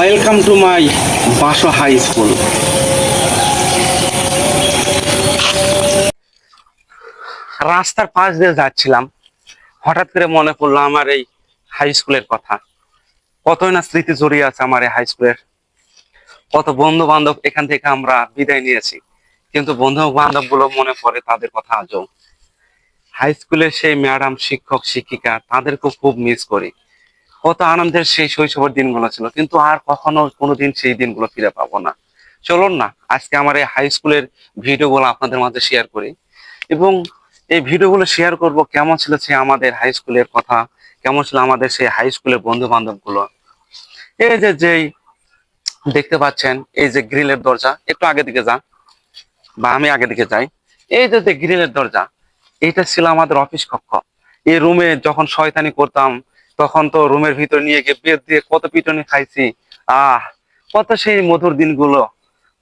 Welcome to my বাসো high school রাস্তার পাশ দিয়ে যাচ্ছিলাম। হঠাৎ করে মনে পড়ল আমার এই হাই স্কুলের কথা। কতই না স্মৃতি জড়িয়ে আছে আমার এই হাই স্কুলের কত বন্ধু বান্ধব এখান থেকে আমরা বিদায় নিয়েছি। কিন্তু বন্ধু বান্ধবগুলো মনে পড়ে তাদের কথা আজও। হাই স্কুলের সেই ম্যাডাম শিক্ষক, শিক্ষিকা, তাদেরকেও খুব মিস করি। কত আনন্দের সেই শৈশবের দিনগুলো ছিল, কিন্তু আর কখনো কোনোদিন সেই দিনগুলো ফিরে পাবো না। চলুন না, আজকে আমার এই হাই স্কুলের ভিডিওগুলো আপনাদের মাঝে শেয়ার করি। এবং এই ভিডিওগুলো শেয়ার করব কেমন ছিল সে আমাদের হাই স্কুলের কথা, কেমন ছিল আমাদের সেই হাই স্কুলের বন্ধু বান্ধবগুলো এই যে যেই দেখতে পাচ্ছেন, এই যে গ্রিলের দরজা, একটু আগে দিকে যান, বা আমি আগে দিকে যাই। এই যে যে গ্রিলের দরজা, এটা ছিল আমাদের অফিস কক্ষ। এই রুমে যখন শয়তানি করতাম তখন তো রুমের ভিতর নিয়ে গিয়ে বেদ দিয়ে কত পিটনি খাইছি। আহ, কত সেই মধুর দিনগুলো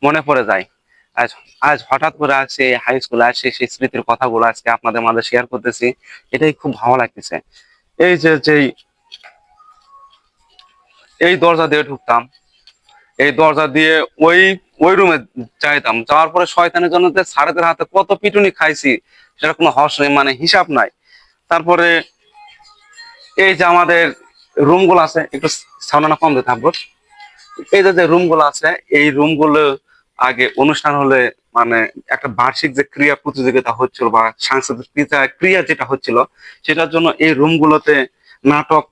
মনে পড়ে যায়। আজ আজ হঠাৎ করে আসছে হাই স্কুলে আসছে সেই স্মৃতির কথাগুলো আজকে আপনাদের মাঝে শেয়ার করতেছি। এটাই খুব ভালো লাগতেছে। এই যে যেই এই দরজা দিয়ে ঢুকতাম, এই দরজা দিয়ে ওই ওই রুমে যাইতাম। যাওয়ার পরে শয়তানের জন্য যে সারেদের হাতে কত পিটুনি খাইছি, সেটা কোনো হস মানে হিসাব নাই। তারপরে এই যে আমাদের রুমগুলো আছে, একটু সামনে কম দিয়ে থাকব এই যে যে রুমগুলো আছে, এই রুমগুলো আগে অনুষ্ঠান হলে মানে একটা বার্ষিক যে ক্রিয়া প্রতিযোগিতা হচ্ছিল বা সাংস্কৃতিক ক্রিয়া ক্রিয়া যেটা হচ্ছিল, সেটার জন্য এই রুম গুলোতে নাটক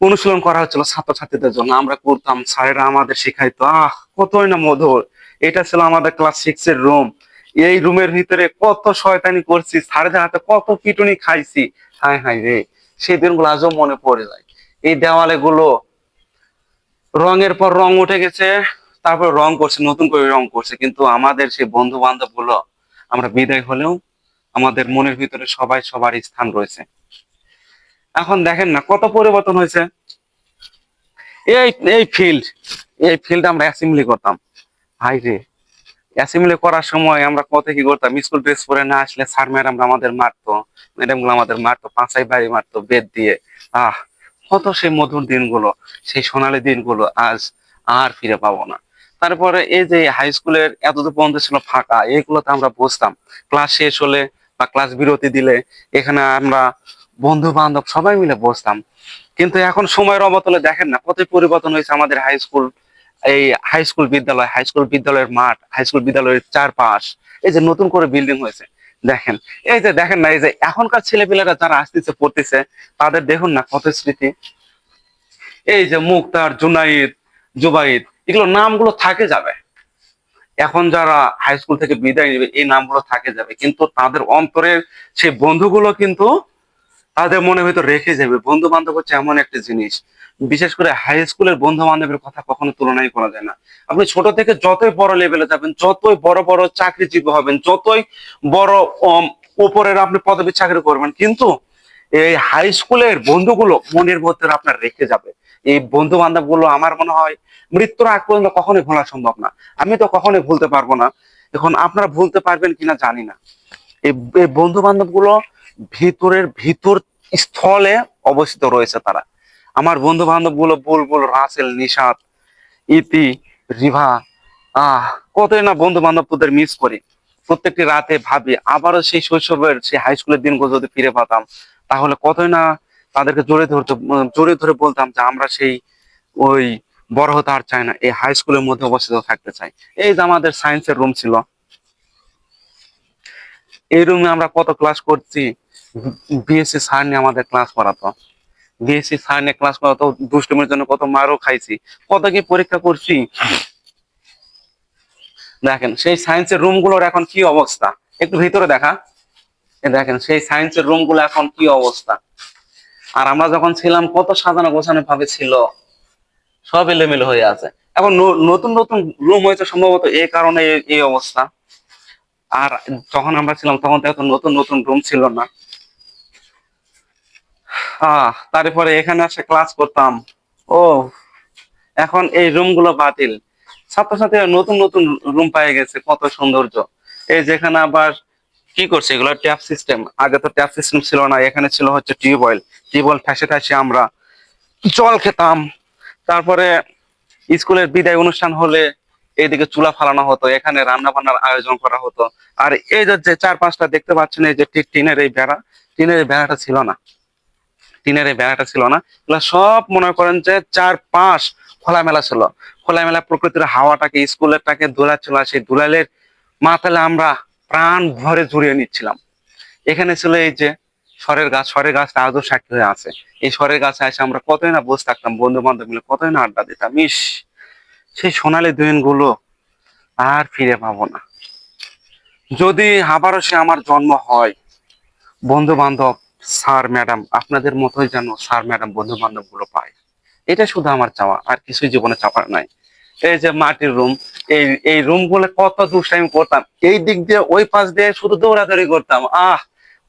অনুশীলন করা হচ্ছিল ছাত্রছাত্রীদের জন্য। আমরা করতাম, স্যারেরা আমাদের শেখাইতো, আহ, কতই না মধুর। এটা ছিল আমাদের ক্লাস সিক্স এর রুম এই রুমের ভিতরে কত শয়তানি করছি স্যারেদের হাতে কত পিটুনি খাইছি। হাই হাই রে, সেই দিনগুলো আজও মনে পড়ে যায়। এই দেওয়ালে গুলো রঙের পর রং উঠে গেছে, তারপর রং করছে, নতুন করে রং করছে। কিন্তু আমাদের সেই বন্ধু বান্ধবগুলো আমরা বিদায় হলেও আমাদের মনের ভিতরে সবাই সবার স্থান রয়েছে। এখন দেখেন না, কত পরিবর্তন হয়েছে। এই এই ফিল্ড এই ফিল্ড আমরা অ্যাসেম্বলি করতাম। হাই রে অ্যাসেম্বলি করার সময় আমরা কত কি করতাম? স্কুল ড্রেস পরে না আসলে স্যার ম্যাডামরা আমাদের মারতো। ম্যাডামগুলো আমাদের মারতো, পাঁচাই বাড়ি মারতো, বেদ দিয়ে। আহ, কত সেই মধুর দিনগুলো, সেই সোনালী দিনগুলো আজ আর ফিরে পাবো না। তারপরে এই যে হাই স্কুলের এত এতদূর পর্যন্ত ছিল ফাঁকা এইগুলোতে আমরা বসতাম। ক্লাস শেষ হলে বা ক্লাস বিরতি দিলে এখানে আমরা বন্ধু বান্ধব সবাই মিলে বসতাম। কিন্তু এখন সময়ের অবতলে দেখেন না কত পরিবর্তন হয়েছে আমাদের হাই স্কুল এই হাই স্কুল বিদ্যালয় হাই স্কুল বিদ্যালয়ের মাঠ হাই স্কুল বিদ্যালয়ের চারপাশ, এই যে নতুন করে বিল্ডিং হয়েছে, দেখেন। এই যে দেখেন না, এই যে এখনকার ছেলেপিলেরা যারা আসতেছে, পড়তেছে, তাদের দেখুন না কত স্মৃতি। এই যে মুক্তার, জুনাইদ, জুবাইদ, এগুলো নামগুলো থাকে যাবে। এখন যারা হাই স্কুল থেকে বিদায় নেবে, এই নামগুলো থাকে যাবে। কিন্তু তাদের অন্তরের সেই বন্ধুগুলো কিন্তু তাদের মনে ভিতর রেখে যাবে। বন্ধু বান্ধব হচ্ছে এমন একটা জিনিস। বিশেষ করে হাই স্কুলের বন্ধু বান্ধবের কথা কখনো তুলনাই করা যায় না। আপনি ছোট থেকে যতই বড় লেভেলে যাবেন, যতই বড় বড় চাকরিজীবী হবেন, যতই বড় উপরের আপনি পদবী চাকরি করবেন, কিন্তু এই হাই স্কুলের বন্ধুগুলো মনের ভিতরে আপনার রেখে যাবে। এই বন্ধু বান্ধবগুলো আমার মনে হয় মৃত্যুর আগ পর্যন্ত কখনোই ভোলা সম্ভব না। আমি তো কখনোই ভুলতে পারব না। এখন আপনারা ভুলতে পারবেন কিনা জানি না। এই বন্ধু বান্ধবগুলো ভিতরের ভিতর স্থলে অবস্থিত রয়েছে তারা। আমার বন্ধু বান্ধবগুলো, বুলবুল, রাসেল নিশাদ ইতি, রিভা, আহ, কতই না বন্ধু বান্ধবদের মিস করি। প্রত্যেকটি রাতে ভাবি, আবারও সেই শৈশবের, সেই হাই স্কুলের দিনগুলো যদি ফিরে পেতাম, তাহলে কতই না তাদেরকে জড়িয়ে ধরতে জড়িয়ে ধরে বলতাম যে আমরা সেই ওই বড় হতে আর চাই না, এই হাই স্কুলের মধ্যে অবস্থিত থাকতে চাই। এই যে আমাদের সায়েন্সের রুম ছিল। এই রুমে আমরা কত ক্লাস করছি? বিএসসি স্যার নিয়ে আমাদের ক্লাস করাতো বিএসসি স্যার নিয়ে ক্লাস করাতো দুষ্টুমির জন্য কত মারও খাইছি, কত কি পরীক্ষা করছি। দেখেন, সেই সায়েন্সের রুমগুলোর এখন কি অবস্থা? একটু ভিতরে দেখা। দেখেন, সেই সায়েন্সের রুমগুলো এখন কি অবস্থা? আর আমরা যখন ছিলাম, কত সাজানো গোছানো ভাবে ছিল। সব এলোমেলো হয়ে আছে। এখন নতুন নতুন রুম হয়েছে সম্ভবত এই কারণে এই- এই অবস্থা। আর যখন আমরা ছিলাম, তখন তো এত নতুন নতুন রুম ছিল না। আহ, তারপরে এখানে এসে ক্লাস করতাম। ও, এখন এই রুমগুলো বাতিল। ছাত্রছাত্রীরা নতুন নতুন রুম পেয়ে গেছে, কত সৌন্দর্য। এই যেখানে আবার কি করছে, এগুলো ট্যাপ সিস্টেম আগে তো ট্যাপ সিস্টেম ছিল না, এখানে ছিল হচ্ছে টিউবওয়েল টিউবওয়েল ঠেসে ঠেসে আমরা জল খেতাম। তারপরে স্কুলের বিদায় অনুষ্ঠান হলে এইদিকে চুলা ফালানো হতো, এখানে রান্না বান্নার আয়োজন করা হতো। আর এই যে চার পাঁচটা দেখতে পাচ্ছেন, এই যে টি- টিনের এই বেড়া, টিনের এই বেড়াটা ছিল না। টিনের বেড়াটা ছিল না, এগুলা সব মনে করেন যে চার পাঁচ খোলামেলা ছিল। খোলামেলা প্রকৃতির হাওয়াটাকে, স্কুলেরটাকে দোলাচ্ছিল আর সেই দুলালের মাথালে আমরা প্রাণ ভরে জুড়িয়ে নিচ্ছিলাম। এখানে ছিল এই যে সরের গাছ, সরের গাছটা আজও সাক্ষী হয়ে আছে। এই সরের গাছে এসে আমরা কতই না বসে থাকতাম বন্ধু বান্ধব মিলে কতই না আড্ডা দিতাম, ইস! সেই সোনালি দিনগুলো আর ফিরে পাবো না। যদি আবারও সে আমার জন্ম হয় বন্ধু বান্ধব স্যার, ম্যাডাম, আপনাদের মতোই যেন স্যার, ম্যাডাম বন্ধু বান্ধবগুলো পায়। এটা শুধু আমার চাওয়া, আর কিছুই জীবনে চাওয়ার নাই। এই যে মাটির রুম, এই এই রুমগুলো কত দুষ্টাইম করতাম। এই দিক দিয়ে, ওই পাশ দিয়ে শুধু দৌড়াদৌড়ি করতাম। আহ,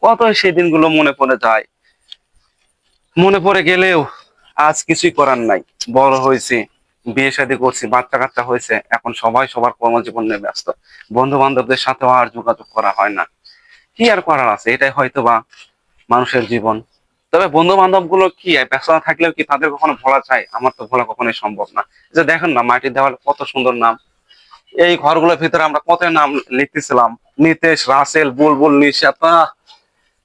কত সেই দিনগুলো মনে পড়ে যায়। মনে পড়ে গেলেও আজ কিছুই করার নাই। বড় হয়েছি, বিয়ে শাদী করছি বাচ্চা কাচ্চা হয়েছে, এখন সবাই সবার কর্মজীবন নিয়ে ব্যস্ত। বন্ধু বান্ধবদের সাথেও আর যোগাযোগ করা হয় না। কি আর করার আছে? এটাই হয়তো বা মানুষের জীবন। তবে বন্ধু বান্ধবগুলো কি ব্যস্ততা থাকলেও কি তাদের কখনো ভোলা যায়? আমার তো ভোলা কখনোই সম্ভব না। যে দেখেন না, মাটির দেওয়ালে কত সুন্দর নাম। এই ঘরগুলোর ভিতরে আমরা কত নাম লিখতেছিলাম? নিতেশ, রাসেল, বুলবুল নিশাতা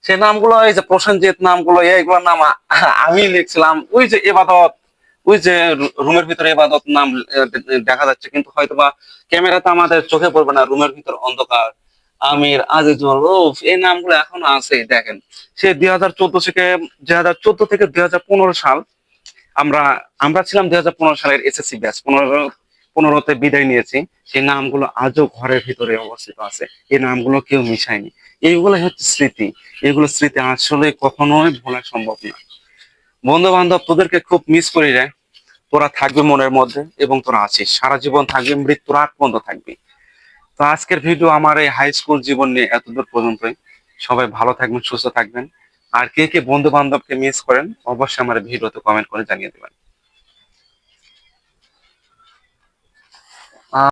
সেই নামগুলো, এই যে প্রসেনজিৎ নামগুলো, এইগুলোর নাম আমি লিখছিলাম। ওই যে এবাদত, ওই যে রুমের ভিতরে এবাদত নাম দেখা যাচ্ছে। কিন্তু হয়তো বা ক্যামেরাতে আমাদের চোখে পড়বে না, রুমের ভিতর অন্ধকার। আমির আজিজুল রৌফ এই নামগুলো এখনও আছে, দেখেন। সে দুই হাজার চোদ্দ থেকে, দুই হাজার চোদ্দ থেকে দুই হাজার পনেরো সাল, আমরা আমরা ছিলাম দুই হাজার পনেরো সালের এসএসসি ব্যাচ পনেরো, পনেরোতে বিদায় নিয়েছি। সেই নামগুলো আজও ঘরের ভিতরে অবস্থিত আছে। এই নামগুলো কেউ মিশায়নি। এইগুলো হচ্ছে স্মৃতি। এগুলো স্মৃতি আসলে কখনোই ভোলা সম্ভব না। বন্ধু বান্ধব তোদেরকে খুব মিস করি রে। তোরা থাকবে মনের মধ্যে এবং তোরা আছিস। সারা জীবন থাকবে, মৃত্যুর আগ পর্যন্ত থাকবি। তো আজকের ভিডিও আমার এই হাই স্কুল জীবন নিয়ে এতদূর পর্যন্তই। সবাই ভালো থাকবেন, সুস্থ থাকবেন। আর কে কে বন্ধু বান্ধবকে মিস করেন, অবশ্যই আমার ভিডিওতে কমেন্ট করে জানিয়ে দেবেন।